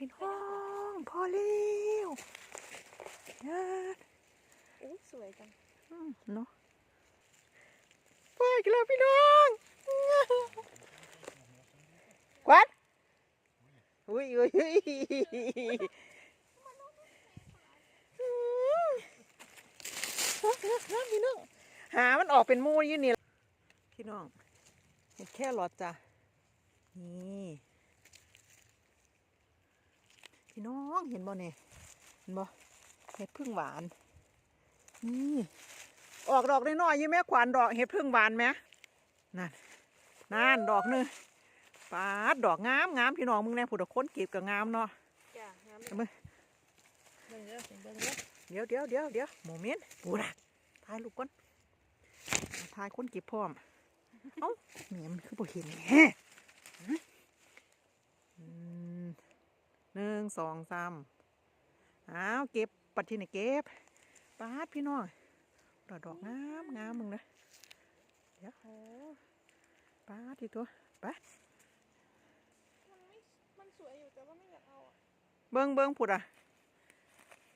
พี่น้องพอแล้วญาติอุ้ยสวยจังอืมเนาะไปกันแล้วพี่น้องกวัดอุ้ยอุ้ยอุ้ยอืมพี่น้องหามันออกเป็นหมูอยี่นี่ล่ะพี่น้องเห็ดแค่หลอดจ้ะนี่ พี่น้องเห็นบ่เนี่ยเห็นบ่เห็ดพึ่งหวานนี่ออกดอกน้อยๆอยี่แม่ขวานดอกเห็ดพึ่งหวานไหมนั่นนั่นดอกหนึงปาดดอกงามงามพี่น้องมึงแน่ผู้ดอกค้นเก็บกับงามเนาะจ้ะงามเอามือเบิ่งเด้อเบิ่งเด้อเดี๋ยวเดี๋ยวเดี๋ยวเดี๋ยวโมเมนต์ปูนะถ่ายลูกก่อนถ่ายคนเก็บพร้อมเอ้าแหม่มันคือบ่เห็นแฮะอืมหนึ่ง สองสามอ้าวเก็บปัดที่ไหนเก็บปาดพี่น้องดอกดอกงามงามมึงนะเดี๋ยวโอ้ปาดที่ตัวไปมันไม่มันสวยอยู่แต่ว่าไม่อยากเอาอะเบิ้งเบิ้งผุดอะ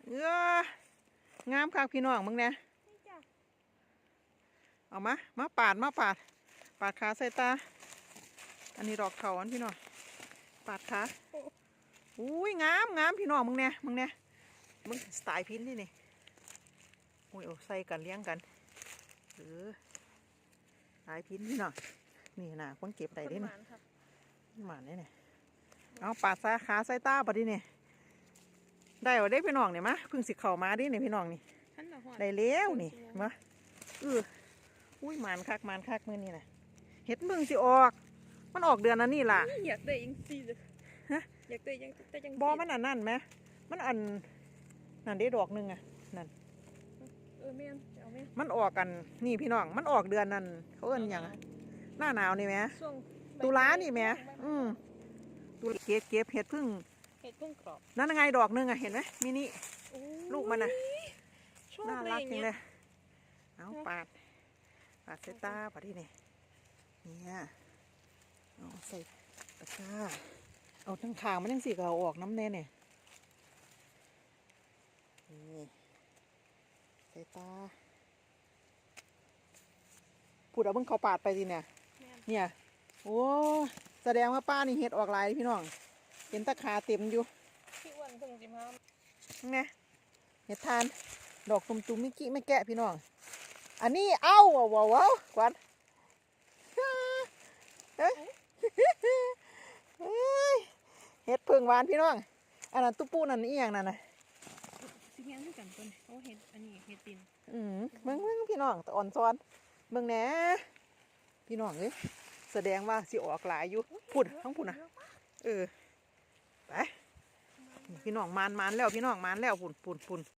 เอองามคักพี่น้องมึงเนี่ยนี่จ้ะเอามา มาปาด มาปาด ปาดขาใส่ตา อันนี้ดอกเขาอันพี่น้อง ปาดขา อุ้ยงามงามพี่น้องมึงเนี่ยมึงเนี่ยมึงสไตล์พินนี่นี่อุ้ยเอาใส่กันเลี้ยงกันเออสายพินพี่น้องนี่นะคนเก็บได้เด้หนี่วานครับหมาเนี่ยนี่เอาปาดสาขาใส่ตาปะดิเนี่ยได้เอาได้พี่น้องเนี่ยมะเพิ่งสิเข้ามาดิเนี่ยพี่น้องนี่ท่านน่ะหวานได้แล้วนี่มาเอออุ้ยหมานคักหมานคักมือนี่นะเห็ดมึงสิออก มันออกเดือนนั้นนี่ล่ะอยากได้ยังซีเลย ฮะอยากได้ยังแต่ยังบอมันอันนั่นไหมมันอันนั่นได้ดอกหนึ่งอะนั่นเออแม่นจะเอาแม่นมันออกกันนี่พี่น้องมันออกเดือนนั้นเขาเอิ้นหยังอะหน้าหนาวนี่ไหมช่วงตุลานี่ไหมอืมตุลาเก็บเก็บเห็ดพึ่งเห็ดเพิ่งกรอบนั่นไงดอกหนึ่งอะเห็นไหมมินิโอ้ยลูกมันน่ะชอบน่าเลยรักอย่างจังเงี้เลยยเอาปาดปาดใส่ตาปาดที่นี่เนี่ยเอาใส่ตะกร้า เอาทั้งขางมันยังสีก็เอาออกน้ำแน่เนี่ยนี่ใส่ตาพูดเอาเบิ่งเขาปาดไปสิเนี่ยแม่นเนี่ย โอ้แสดงว่าป้านี่เห็ดออกหลายพี่น้อง เห็นตะขาเต็มอยู่พี่อ้วนเพิ่งจิมาไงเห็ดทาน ดอกตุ่มตุ่มมิกิไม่แกะพี่น้อง อันนี้เอ้าว้าวว้าวว้าวกวนเอ้ย เอ้ยเห็ดเพิงหวานพี่น้อง อันนั้นตุ๊ปูนั่นอีหยังนั่นน่ะสิเฮียนคือกันต้นโอ้เห็ดอันนี้เห็ดตินอืมเบิ่งเบิ่งพี่น้องตะอ่อนซ้อนเบิ่งแหน่พี่น้องเอ้ยแสดงว่าสิออกหลายอยู่พูดทั้งพูดนะเออไปนี่พี่น้องมานมานแล้วพี่น้องมานแล้วปุ่นปุ่นปุ่น